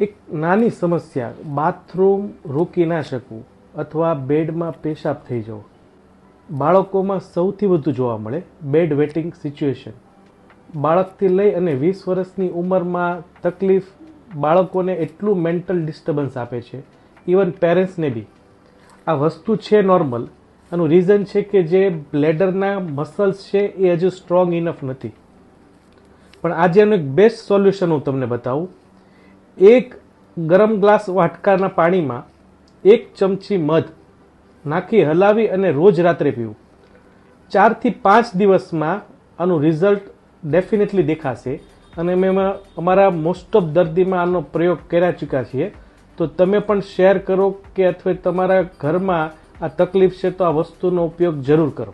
એક નાની સમસ્યા, બાથરૂમ રોકી ના શકવું અથવા બેડમાં પેશાબ થઈ જવો. બાળકોમાં સૌથી વધુ જોવા મળે બેડ વેટિંગ સિચ્યુએશન. બાળકથી લઈ અને વીસ વર્ષની ઉંમરમાં તકલીફ બાળકોને એટલું મેન્ટલ ડિસ્ટર્બન્સ આપે છે, ઇવન પેરેન્ટ્સને બી. આ વસ્તુ છે નોર્મલ. આનું રીઝન છે કે જે બ્લેડરના મસલ્સ છે એ હજુ સ્ટ્રોંગ ઇનફ નથી. પણ આજે એનું એક બેસ્ટ સોલ્યુશન હું તમને બતાવું. એક ગરમ ગ્લાસ વાટકાના પાણીમાં એક ચમચી મધ નાખી હલાવી અને રોજ રાત્રે પીવું. ચારથી પાંચ દિવસમાં આનું રિઝલ્ટ ડેફિનેટલી દેખાશે અને મેં અમારા મોસ્ટ ઓફ દર્દીમાં આનો પ્રયોગ કર્યા ચૂક્યા છીએ. તો તમે પણ શેર કરો કે અથવા તમારા ઘરમાં આ તકલીફ છે તો આ વસ્તુનો ઉપયોગ જરૂર કરો.